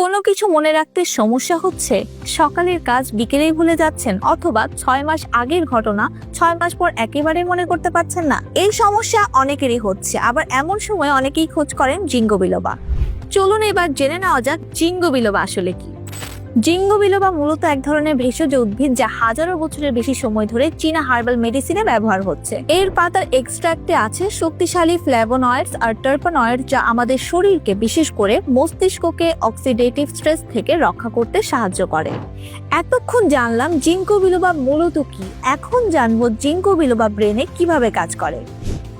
কোনো কিছু মনে রাখতে সমস্যা হচ্ছে? সকালের কাজ বিকেলেই ভুলে যাচ্ছেন অথবা ছয় মাস আগের ঘটনা ছয় মাস পর একেবারে মনে করতে পারছেন না। এই সমস্যা অনেকেরই হচ্ছে। আবার এমন সময় অনেকেই খোঁজ করেন জিঙ্গবিলোবা। চলুন এবার জেনে নেওয়া যাক জিঙ্গবিলোবা আসলে কি। জিঙ্গো বিলোবা মূলত এক ধরনের ভেষজ উদ্ভিদ যা হাজারো বছরের বেশি সময় ধরে চীনা হার্বাল মেডিসিনে ব্যবহার হচ্ছে। এর পাতার এক্সট্রাক্টে আছে শক্তিশালী ফ্ল্যাভোনয়েডস আর টার্পোনয়েড যা আমাদের শরীরকে বিশেষ করে মস্তিষ্ককে অক্সিডেটিভ স্ট্রেস থেকে রক্ষা করতে সাহায্য করে। এতক্ষণ জানলাম জিঙ্কো বিলোবা মূলত কি। এখন জানব জিঙ্কো বিলোবা ব্রেনে কীভাবে কাজ করে।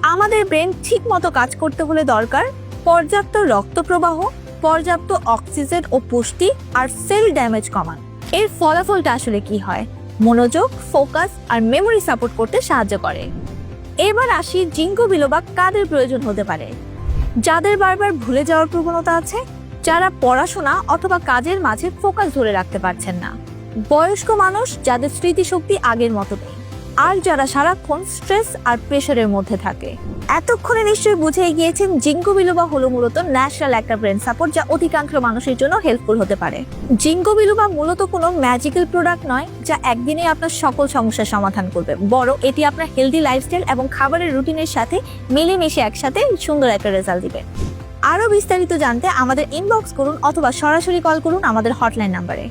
আমাদের ব্রেন ঠিক মতো কাজ করতে হলে দরকার পর্যাপ্ত রক্ত প্রবাহ পর্যাপ্ত অক্সিজেন ও পুষ্টি আর সেল ড্যামেজ কমান। এর ফলাফলটা আসলে কি হয়? মনোযোগ, ফোকাস আর মেমোরি সাপোর্ট করতে সাহায্য করে। এবার আসি জিঙ্কো বিলোবা কাদের প্রয়োজন হতে পারে। যাদের বারবার ভুলে যাওয়ার প্রবণতা আছে, যারা পড়াশোনা অথবা কাজের মাঝে ফোকাস ধরে রাখতে পারছেন না। বয়স্ক মানুষ যাদের স্মৃতিশক্তি আগের মতো নেই। আর যারা সারাক্ষণ স্ট্রেস আর প্রেশারের মধ্যে থাকে। এতক্ষণে নিশ্চয়ই বুঝে গিয়েছেন জিঙ্কো বিলোবা হলো মূলত ন্যাচারাল একটা ব্রেন সাপোর্ট, যা অধিকাংশ মানুষের জন্য হেল্পফুল হতে পারে। জিঙ্কো বিলোবা মূলত কোনো ম্যাজিক্যাল প্রোডাক্ট নয়, যা একদিনে আপনার সকল সমস্যার সমাধান করবে। বড় এটি আপনার হেলদি লাইফস্টাইল এবং খাবারের রুটিনের সাথে মিলেমিশে একসাথে সুন্দর একটা রেজাল্ট দিবে। আরও বিস্তারিত জানতে আমাদের ইনবক্স করুন অথবা সরাসরি কল করুন আমাদের হটলাইন নাম্বারে